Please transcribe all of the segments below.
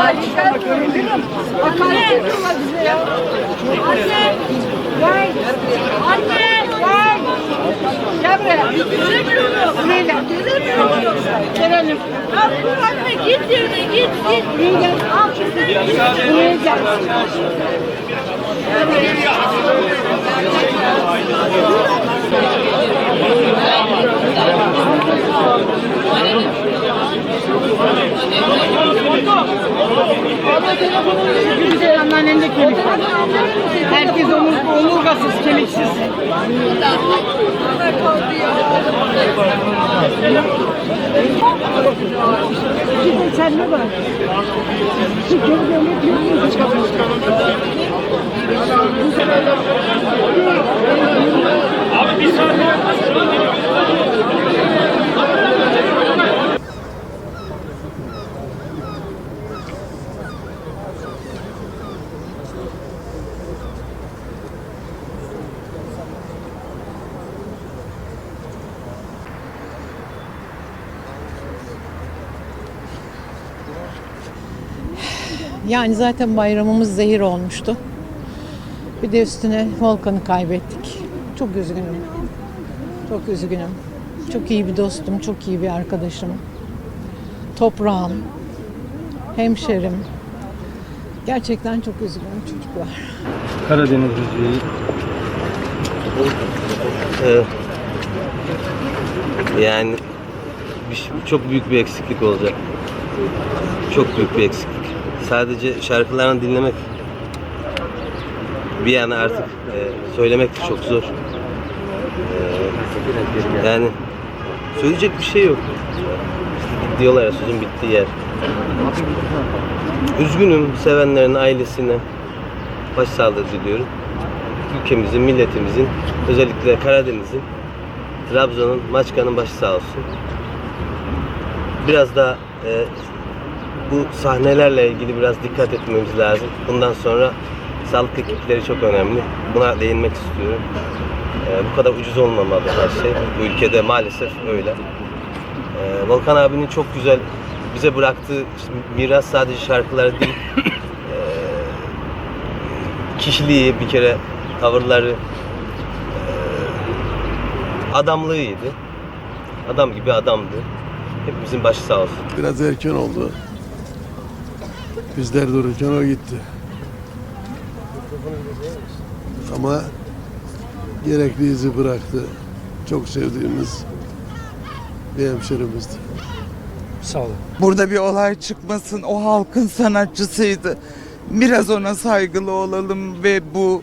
Anne. Anne. Gel. Anne. Gel. Gel buraya. Neyle? Gelelim. Anne git yerine git git. Neyle? Al şunu. Neyle? Neyle? Güzel anneannem de kemik. Herkes omur, omurgasız, kemiksiz. Gidin sen ne var? Geri dönüp yürüyün. Yani zaten bayramımız zehir olmuştu. Bir de üstüne Volkan'ı kaybettik. Çok üzgünüm. Çok üzgünüm. Çok iyi bir dostum, çok iyi bir arkadaşım. Toprağım, hemşerim. Gerçekten çok üzgünüm çocuklar. Karadeniz müziği. Ee, yani bir- çok büyük bir eksiklik olacak. Çok büyük bir eksiklik. Sadece şarkılarını dinlemek bir yana artık e, söylemek de çok zor. Ee, yani söyleyecek bir şey yok. Diyorlar ya sözün bittiği yer. Üzgünüm sevenlerin ailesine başsağlığı diliyorum ülkemizin, milletimizin, özellikle Karadeniz'in, Trabzon'un, Maçka'nın başı sağ olsun. Biraz da e, bu sahnelerle ilgili biraz dikkat etmemiz lazım. Bundan sonra sağlık ekipleri çok önemli. Buna değinmek istiyorum. E, bu kadar ucuz olmamalı her şey. Bu ülkede maalesef öyle. E, Volkan abinin çok güzel bize bıraktığı miras sadece şarkıları değil, kişiliği bir kere tavırları adamlığıydı. Adam gibi adamdı. Hepimizin başı sağ olsun. Biraz erken oldu. Bizler dururken o gitti. Ama gerekli izi bıraktı. Çok sevdiğimiz bir hemşerimizdi. Sağ olun. Burada bir olay çıkmasın. O halkın sanatçısıydı. Biraz ona saygılı olalım ve bu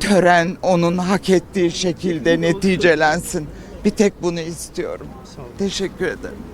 tören onun hak ettiği şekilde neticelensin. Bir tek bunu istiyorum. Teşekkür ederim.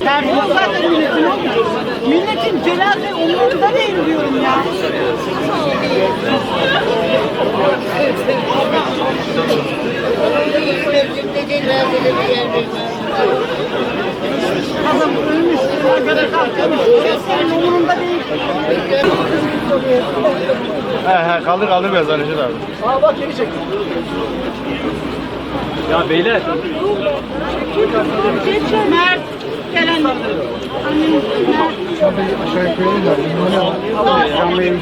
Derdim zaten milletin olmuyor. Milletin cenaze umurunda değil diyorum ya. Kalkmış. Senin umurunda değil. He he kaldır kaldır biraz Anışır abi. Aa bak geri çek. Ya beyler. Mert, gelen. Aşağıya koyalım da. Canlı yayın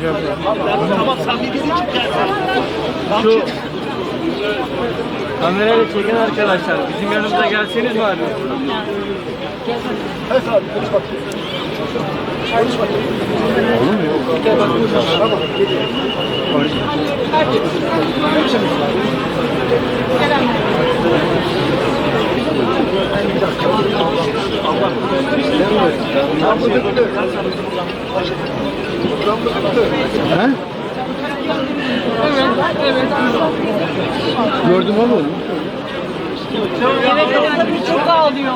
Şu kamerayla çekin arkadaşlar. Bizim yanımıza gelseniz mi abi? He? Gördüm ama. Evet tabii çok ağlıyor.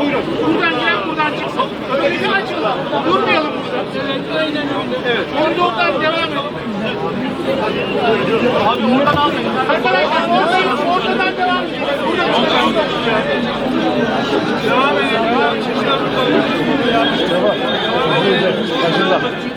Buyurun. Buradan giren buradan çıksın. Önümüzü açın. Durmayalım burada. Evet, aynen öyle. Evet. Koridordan devam edin. Abi oradan almayın. Arkadaşlar oradan, oradan devam edin. Buradan çıkalım. Devam edin. Devam edin. Ablacığım devam edin.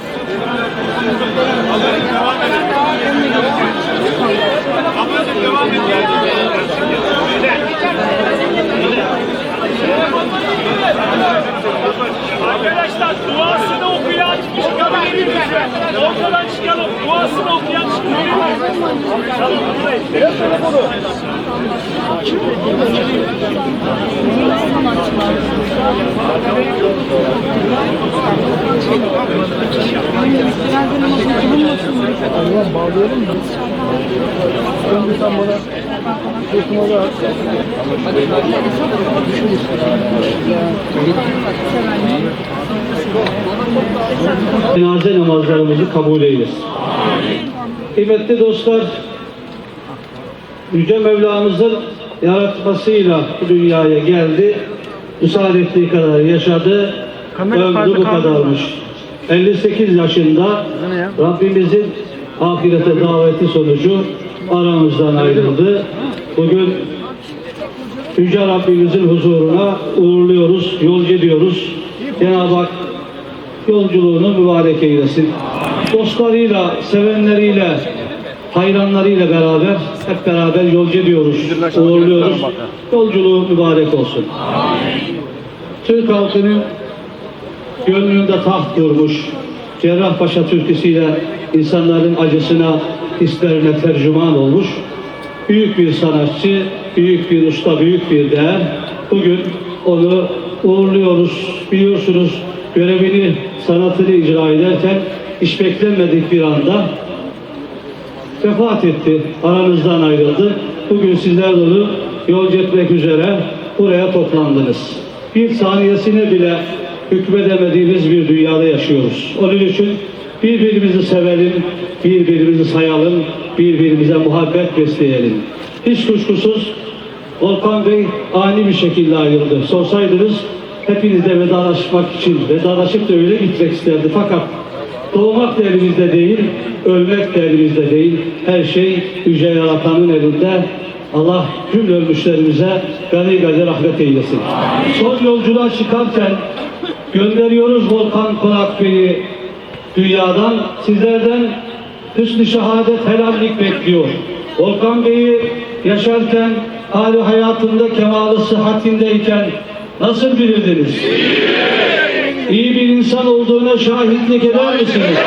Arkadaşlar duasını okuyan çıkabilir lütfen. Ortadan çıkalım. Duasını okuyan çıkabilir Tamam buradayız. Ver telefonu. cenaze namazlarımızı kabul eylesin. Kıymetli dostlar, Yüce Mevlamızın yaratmasıyla bu dünyaya geldi. Müsaade ettiği kadar yaşadı. Ömrü bu kadarmış. 58 yaşında Rabbimizin ahirete daveti sonucu aramızdan ayrıldı. Bugün Yüce Rabbimizin huzuruna uğurluyoruz, yolcu ediyoruz. Cenab-ı Hak yolculuğunu mübarek eylesin. Dostlarıyla, sevenleriyle, hayranlarıyla beraber hep beraber yolcu ediyoruz, uğurluyoruz. Yolculuğu mübarek olsun. Türk halkının gönlünde taht kurmuş, Cerrahpaşa türküsüyle insanların acısına, hislerine tercüman olmuş. Büyük bir sanatçı, büyük bir usta, büyük bir değer. Bugün onu uğurluyoruz. Biliyorsunuz görevini, sanatını icra ederken hiç beklenmedik bir anda vefat etti. Aranızdan ayrıldı. Bugün sizler onu yolcu etmek üzere buraya toplandınız. Bir saniyesine bile hükmedemediğimiz bir dünyada yaşıyoruz. Onun için birbirimizi sevelim, birbirimizi sayalım, birbirimize muhabbet besleyelim. Hiç kuşkusuz Volkan Bey ani bir şekilde ayrıldı. Sorsaydınız hepinizle vedalaşmak için, vedalaşıp da öyle gitmek isterdi. Fakat Doğmak da değil, ölmek de değil. Her şey Yüce Yaratan'ın elinde. Allah cümle ölmüşlerimize gani gani rahmet eylesin. Son yolculuğa çıkarken gönderiyoruz Volkan Konak Bey'i dünyadan. Sizlerden hüsnü şehadet helallik bekliyor. Volkan Bey'i yaşarken hali hayatında kemalı sıhhatindeyken nasıl bilirdiniz? iyi bir insan olduğuna şahitlik eder misiniz?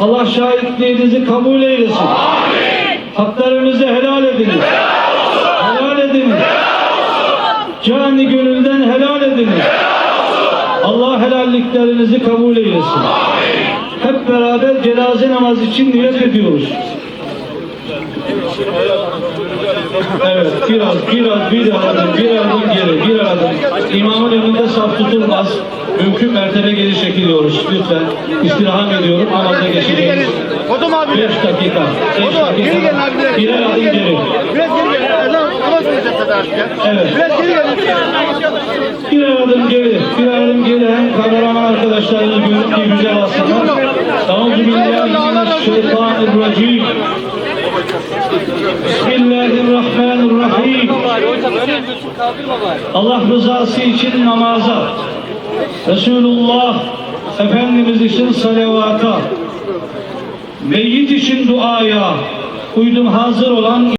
Allah şahitliğinizi kabul eylesin. Haklarınızı helal ediniz. Helal ediniz. Cani gönülden helal ediniz. Helalliklerinizi kabul eylesin. Hep beraber cenaze namazı için niyet ediyoruz. Evet, biraz, biraz, bir adım, bir adım geri, bir adım. İmamın önünde saf tutulmaz. Mümkün mertebe geri çekiliyoruz. Lütfen istirham ediyorum. Namaza geçeceğiz. Kodum abi. Beş dakika. Beş Kodum geri gelin dakika. abi. Biraz Birer adım geri. Biraz geri Evet. Biraz geri gelin. Birer adım geri. Birer adım geri. Hem kameraman arkadaşlarımız görüntüyü güzel alsınlar. Euzubillahimineşşeytanirracim. Bismillahirrahmanirrahim. Allah rızası için namaza, Resulullah Efendimiz için salavata, meyyit için duaya, uydum hazır olan